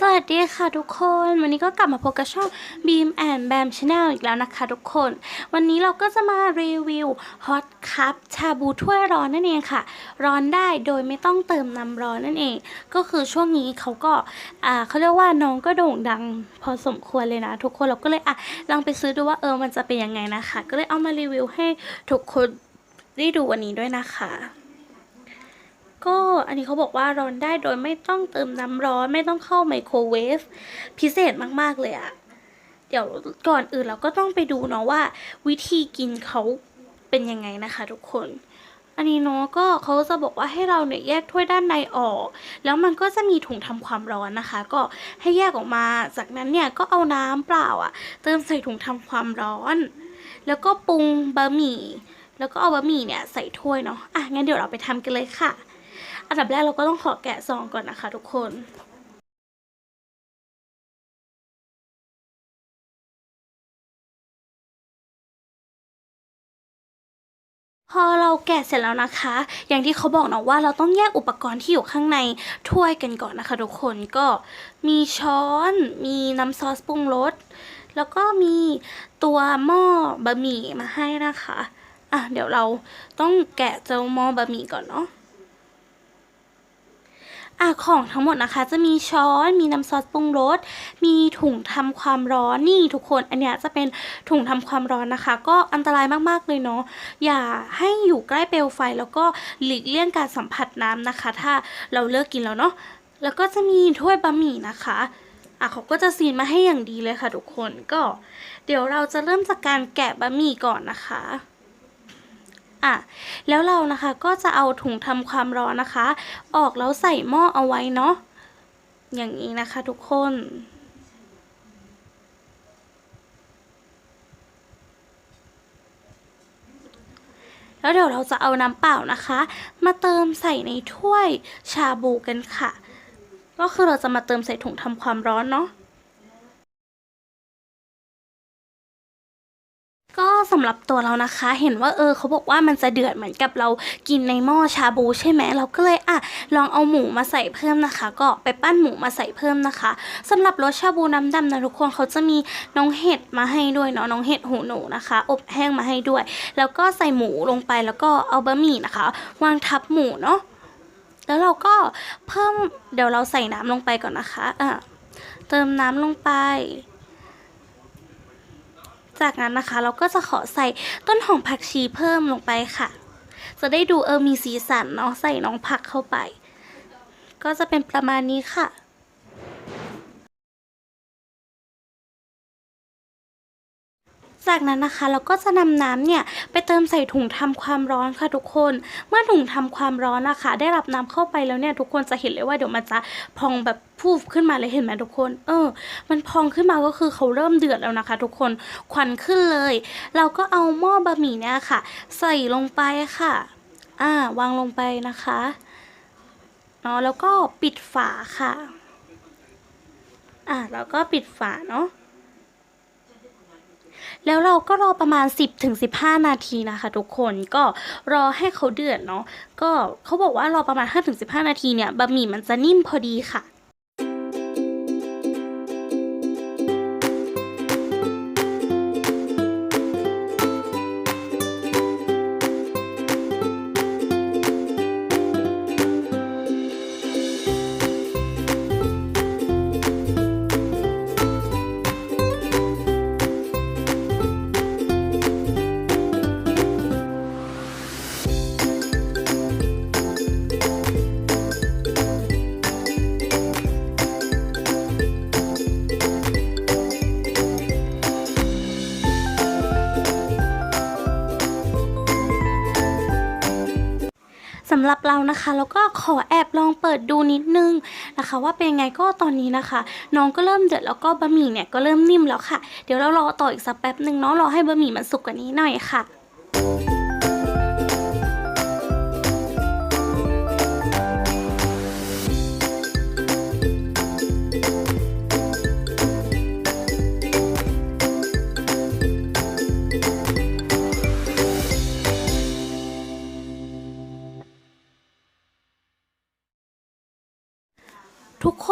สวัสดีค่ะทุกคน วันนี้ก็กลับมาพบกับช่อง Beam and Bam Channel อีกแล้วนะคะทุกคน วันนี้เราก็จะมารีวิว Hot Cup ชาบูถ้วยร้อนนั่นเองค่ะ ร้อนได้โดยไม่ต้องเติมน้ำร้อนนั่นเอง ก็คือช่วงนี้เขาก็อ่าเขาเรียกว่าน้องก็โด่งดังพอสมควรเลยนะ ทุกคนเราก็เลยอะลองไปซื้อดูว่าเออมันจะเป็นยังไงนะคะ ก็เลยเอามารีวิวให้ทุกคนได้ดูวันนี้ด้วยนะคะ ก็อันนี้เขาบอกว่าร้อนได้โดยไม่ต้องเติมน้ำร้อนไม่ต้องเข้าไมโครเวฟพิเศษมากๆเลยอะเดี๋ยวก่อนอื่นเราก็ต้องไปดูเนาะว่า วิธีกินเขาเป็นยังไงนะคะ ทุกคน อันนี้เนาะก็เขาจะบอกว่าให้เราเนี่ยแยกถ้วยด้านในออก แล้วมันก็จะมีถุงทำความร้อนนะคะ ก็ให้แยกออกมา จากนั้นเนี่ยก็เอาน้ำเปล่าอะเติมใส่ถุงทำความร้อน แล้วก็ปรุงบะหมี่ แล้วก็เอาบะหมี่เนี่ยใส่ถ้วยเนาะ อะงั้นเดี๋ยวเราไปทำกันเลยค่ะ อันดับแรกเราก็ต้องขอแกะซองก่อนนะคะทุกคนพอเราแกะเสร็จแล้วนะคะ อย่างที่เขาบอกเนาะว่าเราต้องแยกอุปกรณ์ที่อยู่ข้างในถ้วยกันก่อนนะคะ ทุกคนก็มีช้อน มีน้ำซอสปรุงรสแล้วก็มีตัวหม้อบะหมี่มาให้นะคะ อะเดี๋ยวเราต้องแกะเจ้าหม้อบะหมี่ก่อนเนาะ อะของทั้งหมดนะคะ จะมีช้อน มีน้ำซอสปรุงรส มีถุงทำความร้อนนี่ทุกคน อันเนี้ยจะเป็นถุงทำความร้อนนะคะ ก็อันตรายมากๆเลยเนาะ อย่าให้อยู่ใกล้เปลวไฟ แล้วก็หลีกเลี่ยงการสัมผัสน้ำนะคะ ถ้าเราเลิกกินแล้วเนาะ แล้วก็จะมีถ้วยบะหมี่นะคะอะเขาก็จะซีนมาให้อย่างดีเลยค่ะทุกคน ก็ เดี๋ยวเราจะเริ่มจากการแกะบะหมี่ก่อนนะคะ อะ แล้วเรานะคะก็จะเอาถุงทำความร้อนนะคะ ออกแล้วใส่หม้อเอาไว้เนาะ อย่างนี้นะคะทุกคนแล้วเดี๋ยวเราจะเอาน้ำเปล่านะคะ มาเติมใส่ในถ้วยชาบูกันค่ะ ก็คือเราจะมาเติมใส่ถุงทำความร้อนเนาะ สำหรับตัวเรานะคะ เห็นว่าเออเขาบอกว่ามันจะเดือดเหมือนกับเรากินในหม้อชาบูใช่ไหมเราก็เลยอะลองเอาหมูมาใส่เพิ่มนะคะ ก็ไปปั้นหมูมาใส่เพิ่มนะคะสำหรับรสชาบูน้ำดำนะทุกคนเขาจะมีน้องเห็ดมาให้ด้วยเนาะน้องเห็ดหูหนูนะคะ อบแห้งมาให้ด้วย แล้วก็ใส่หมูลงไปแล้วก็เอาบะหมี่นะคะ วางทับหมูเนาะแล้วเราก็เพิ่มเดี๋ยวเราใส่น้ำลงไปก่อนนะคะอะเติมน้ำลงไป จากนั้นนะคะ เราก็จะขอใส่ต้นหอมผักชีเพิ่มลงไปค่ะ จะได้ดูเออมีสีสันเนาะใส่น้องผักเข้าไป ก็จะเป็นประมาณนี้ค่ะ จากนั้นนะคะ เราก็จะนำน้ำเนี่ยไปเติมใส่ถุงทำความร้อนค่ะทุกคน เมื่อถุงทำความร้อนนะคะ ได้รับน้ำเข้าไปแล้วเนี่ยทุกคนจะเห็นเลยว่าเดี๋ยวมันจะพองแบบพูฟขึ้นมาเลยเห็นไหมทุกคน เออ มันพองขึ้นมาก็คือเขาเริ่มเดือดแล้วนะคะ ทุกคนควันขึ้นเลย เราก็เอาหม้อบะหมี่เนี่ยค่ะ ใส่ลงไปค่ะ อ่าวางลงไปนะคะเนาะแล้วก็ปิดฝาค่ะ อะแล้วก็ปิดฝาเนาะ แล้วเราก็รอประมาณ 10ถึง15 นาทีนะคะทุกคนก็รอให้เขาเดือดเนาะก็เขาบอกว่ารอประมาณ5ถึง15 นาทีเนี่ยบะหมี่มันจะนิ่มพอดีค่ะำหรับเรานะคะ แล้วก็ขอแอบลองเปิดดูนิดนึงนะคะ ว่าเป็นยังไงก็ตอนนี้นะคะ น้องก็เริ่มเดือดแล้วก็บะหมี่เนี่ยก็เริ่มนิ่มแล้วค่ะ เดี๋ยวเรารอต่ออีกสักแป๊บหนึ่งเนาะรอให้บะหมี่มันสุกกว่านี้หน่อยค่ะ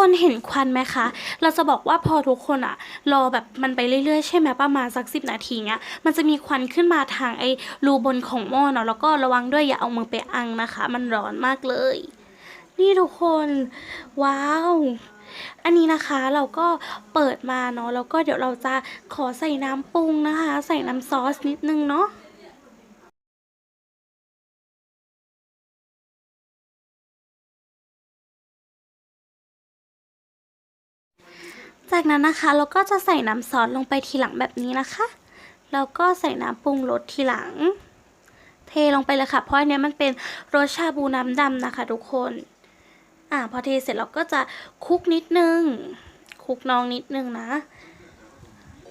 คนคนเห็นควันไหมคะ เราจะบอกว่าพอทุกคนอะรอแบบมันไปเรื่อยๆ ใช่ไหมประมาณสักสิบนาทีเงี้ย มันจะมีควันขึ้นมาทางไอ้รูบนของหม้อเนาะ แล้วก็ระวังด้วยอย่าเอามือไปอังนะคะ มันร้อนมากเลย นี่ทุกคน ว้าว อันนี้นะคะเราก็เปิดมาเนาะ แล้วก็เดี๋ยวเราจะขอใส่น้ำปรุงนะคะ ใส่น้ำซอสนิดนึงเนาะ จากนั้นนะคะเราก็จะใส่น้ำซอสลงไปทีหลังแบบนี้นะคะ แล้วก็ใส่น้ำปรุงรสทีหลัง เทลงไปเลยค่ะ เพราะอันนี้มันเป็นรสชาบูน้ำดำนะคะ ทุกคน อ่าพอเทเสร็จเราก็จะคลุกนิดนึงคลุกน้องนิดนึงนะ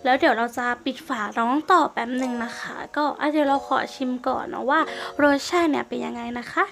แล้วเดี๋ยวเราจะปิดฝาน้องต่อแป๊บหนึ่งนะคะ ก็เดี๋ยวเราขอชิมก่อนเนาะว่ารสชาติเนี่ยเป็นยังไงนะคะ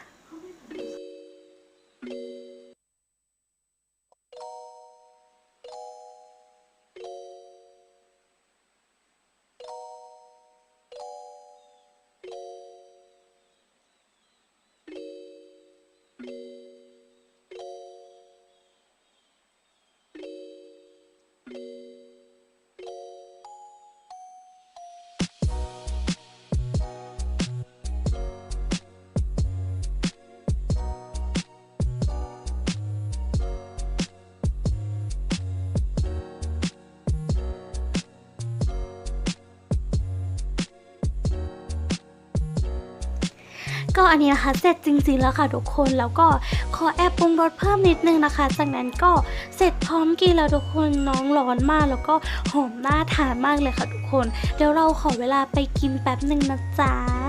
ก็อันนี้นะคะเสร็จจริงๆแล้วค่ะทุกคนแล้วก็ขอแอบปรุงรสเพิ่มนิดนึงนะคะ จากนั้นก็เสร็จพร้อมกินแล้วทุกคนน้องร้อนมากแล้วก็หอมน่าทานมากเลยค่ะทุกคน เดี๋ยวเราขอเวลาไปกินแป๊บหนึ่งนะจ๊ะ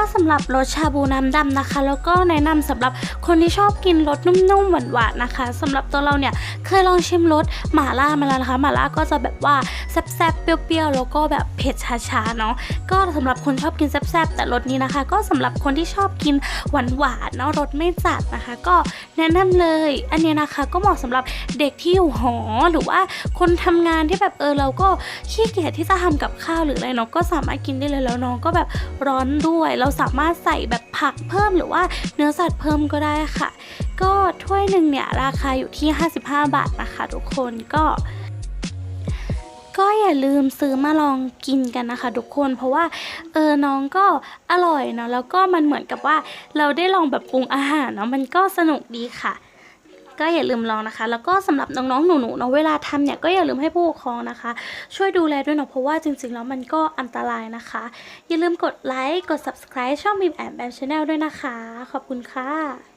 ก็สำหรับรสชาบูน้ำดำนะคะ แล้วก็แนะนำสำหรับคนที่ชอบกินรสนุ่มๆหวานๆนะคะสำหรับตัวเราเนี่ยเคยลองชิมรสหม่าล่ามาแล้วนะคะหม่าล่าก็จะแบบว่าแซ่บๆเปรี้ยวๆแล้วก็แบบเผ็ดช้าๆเนาะก็สำหรับคนชอบกินแซ่บๆแต่รสนี้นะคะ ก็สำหรับคนที่ชอบกินหวานๆเนาะรสไม่จัดนะคะ ก็แนะนำเลย อันนี้นะคะก็เหมาะสำหรับเด็กที่อยู่หอหรือว่าคนทำงานที่แบบเออเราก็ขี้เกียจที่จะทำกับข้าวหรืออะไรเนาะก็สามารถกินได้เลยแล้วน้องก็แบบร้อนด้วยเราสามารถใส่แบบผักเพิ่มหรือว่าเนื้อสัตว์เพิ่มก็ได้ค่ะ ก็ถ้วยหนึ่งเนี่ยราคาอยู่ที่ 55 บาทนะคะทุกคนก็ก็อย่าลืมซื้อมาลองกินกันนะคะ ทุกคนเพราะว่าเออน้องก็อร่อยเนาะแล้วก็มันเหมือนกับว่าเราได้ลองแบบปรุงอาหารเนาะมันก็สนุกดีค่ะ ก็อย่าลืมลองนะคะ แล้วก็สำหรับน้องๆหนูๆเนาะเวลาทำเนี่ยก็อย่าลืมให้ผู้ปกครองนะคะ ช่วยดูแลด้วยเนาะเพราะว่าจริงๆแล้วมันก็อันตรายนะคะ อย่าลืมกดไลค์กด subscribe ช่องบีมแอมแบมชาแนลด้วยนะคะ ขอบคุณค่ะ